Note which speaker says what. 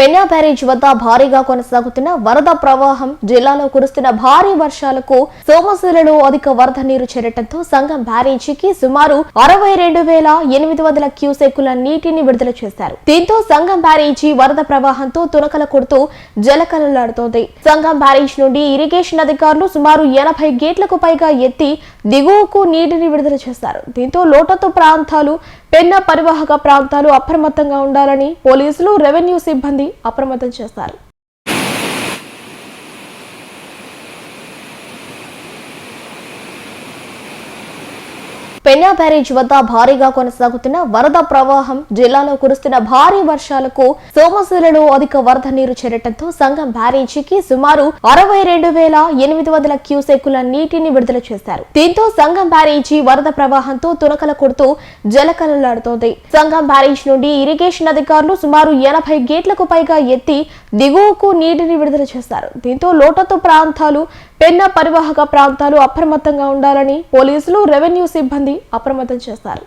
Speaker 1: Penna barrage వద్ద భారీగా కొనసాగుతున్న వరద ప్రవాహం జిల్లాలో కురుస్తున్న భారీ వర్షాలకు సోమశిలలో అధిక వరద నీరు చేరటంతో సంఘం బ్యారేజీకి సుమారు అరవై రెండు వేల ఎనిమిది వందల క్యూసెక్కుల నీటిని విడుదల చేశారు. దీంతో సంఘం బ్యారేజీ వరద ప్రవాహంతో తునకల కొడుతూ జలకలలాడుతోంది. సంఘం బ్యారేజ్ నుండి ఇరిగేషన్ అధికారులు సుమారు ఎనభై గేట్లకు పైగా ఎత్తి దిగువకు నీటిని విడుదల చేశారు. దీంతో లోటత్తు ప్రాంతాలు పెన్న పరివాహక ప్రాంతాలు అప్రమత్తంగా ఉండాలని పోలీసులు రెవెన్యూ సిబ్బంది అప్రమత్తం చేశారు పెన్నా బ్యారేజ్ వద్ద భారీగా కొనసాగుతున్న వరద ప్రవాహం జిల్లాలో కురుస్తున్న భారీ వర్షాలకు సోమశిలలో అధిక వరద నీరు చేరటంతో సంఘం బ్యారేజీకి సుమారు అరవై రెండు వేల ఎనిమిది వందల క్యూసెక్కుల నీటిని విడుదల చేశారు. దీంతో సంఘం బ్యారేజీ వరద ప్రవాహంతో తునకల కొడుతూ జలకలలాడుతోంది. సంఘం బ్యారేజ్ నుండి ఇరిగేషన్ అధికారులు సుమారు ఎనభై గేట్లకు పైగా ఎత్తి దిగువకు నీటిని విడుదల చేశారు. దీంతో లోటత్తు ప్రాంతాలు పెన్న పరివాహక ప్రాంతాలు అప్రమత్తంగా ఉండాలని పోలీసులు రెవెన్యూ సిబ్బంది అప్రమత్తం చేశారు